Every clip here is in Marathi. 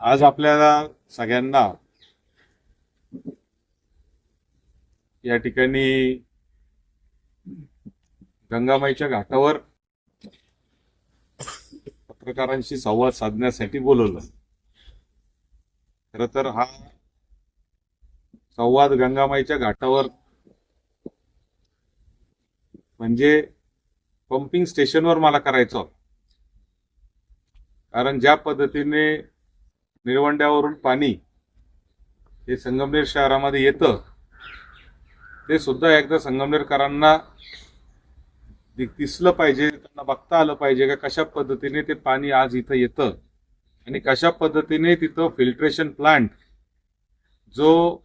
आज आपल्याला सगळ्यांना या ठिकाणी गंगामाईच्या घाटावर पत्रकारांशी संवाद साधण्यासाठी बोलवलं. खर तर हा संवाद गंगामाईच्या घाटावर म्हणजे पंपिंग स्टेशनवर मला करायचा कारण ज्या पद्धतीने निळवंड्यावरून पाणी हे संगमनेर शहरामध्ये येतं. ते सुद्धा एकदा संगमनेरकरांना दिसलं पाहिजे त्यांना बघता आलं पाहिजे का कशा पद्धतीने ते पाणी आज इथं येतं. आणि कशा पद्धतीने तिथं फिल्ट्रेशन प्लांट जो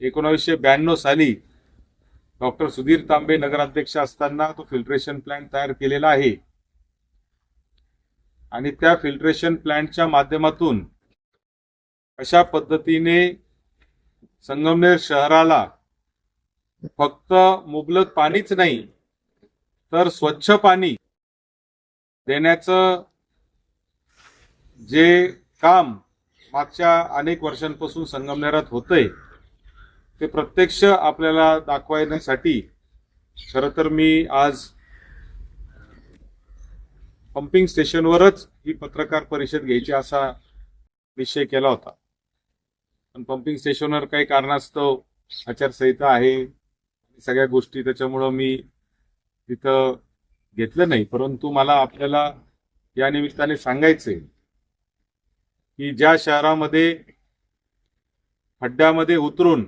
एकोणावीसशे ब्याण्णव साली डॉक्टर सुधीर तांबे नगराध्यक्ष असताना तो फिल्ट्रेशन प्लांट तयार केलेला आहे. आणि त्या फिल्ट्रेशन प्लांटच्या माध्यमातून अशा पद्धतीने संगमनेर शहराला फक्त मुबलक पाणीच नाही तर स्वच्छ पाणी देण्याचं जे काम मागच्या अनेक वर्षांपासून संगमनेरात होतंय ते प्रत्यक्ष आपल्याला दाखवण्यासाठी खरं तर मी आज पंपिंग स्टेशनवरच ही पत्रकार परिषद घ्यायची असा निश्चय केला होता. पण पंपिंग स्टेशनवर काही कारणास्तव आचारसंहिता आहे. सगळ्या गोष्टी त्याच्यामुळं मी तिथं घेतलं नाही. परंतु मला आपल्याला या निमित्ताने सांगायचंय की ज्या शहरामध्ये खड्ड्यामध्ये उतरून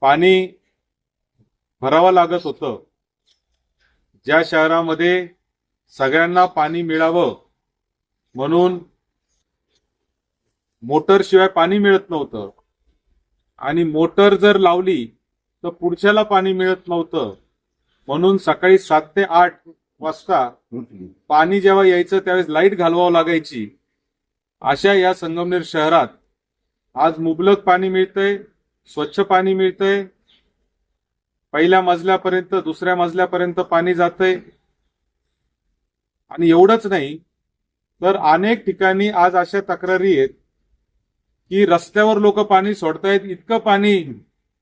पाणी भरावं लागत होतं ज्या शहरामध्ये सगळ्यांना पाणी मिळावं म्हणून मोटरशिवाय पाणी मिळत नव्हतं. आणि मोटर जर लावली तर पुढच्याला पाणी मिळत नव्हतं. म्हणून सकाळी सात ते आठ वाजता पाणी जेव्हा यायचं त्यावेळेस लाइट घालवावं लागायची. अशा या संगमनेर शहरात आज मुबलक पाणी मिळतंय स्वच्छ पाणी मिळतंय. पहिल्या मजल्यापर्यंत दुसऱ्या मजल्यापर्यंत पाणी जातंय. आणि एवढंच नाही तर अनेक ठिकाणी आज अशा तक्रारी आहेत. की रस्त्यावर लोक पाणी सोडतायत इतकं पाणी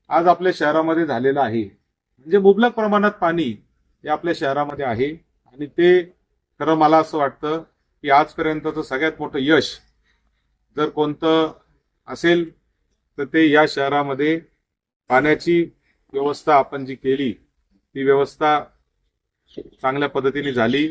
आज आपल्या शहरामध्ये झालेलं आहे. म्हणजे मुबलक प्रमाणात पाणी हे आपल्या शहरामध्ये आहे. आणि ते खरं मला असं वाटतं की आजपर्यंतचं सगळ्यात मोठं यश जर कोणतं असेल तर ते या शहरामध्ये पाण्याची व्यवस्था आपण जी केली ती व्यवस्था चांगल्या पद्धतीने झाली.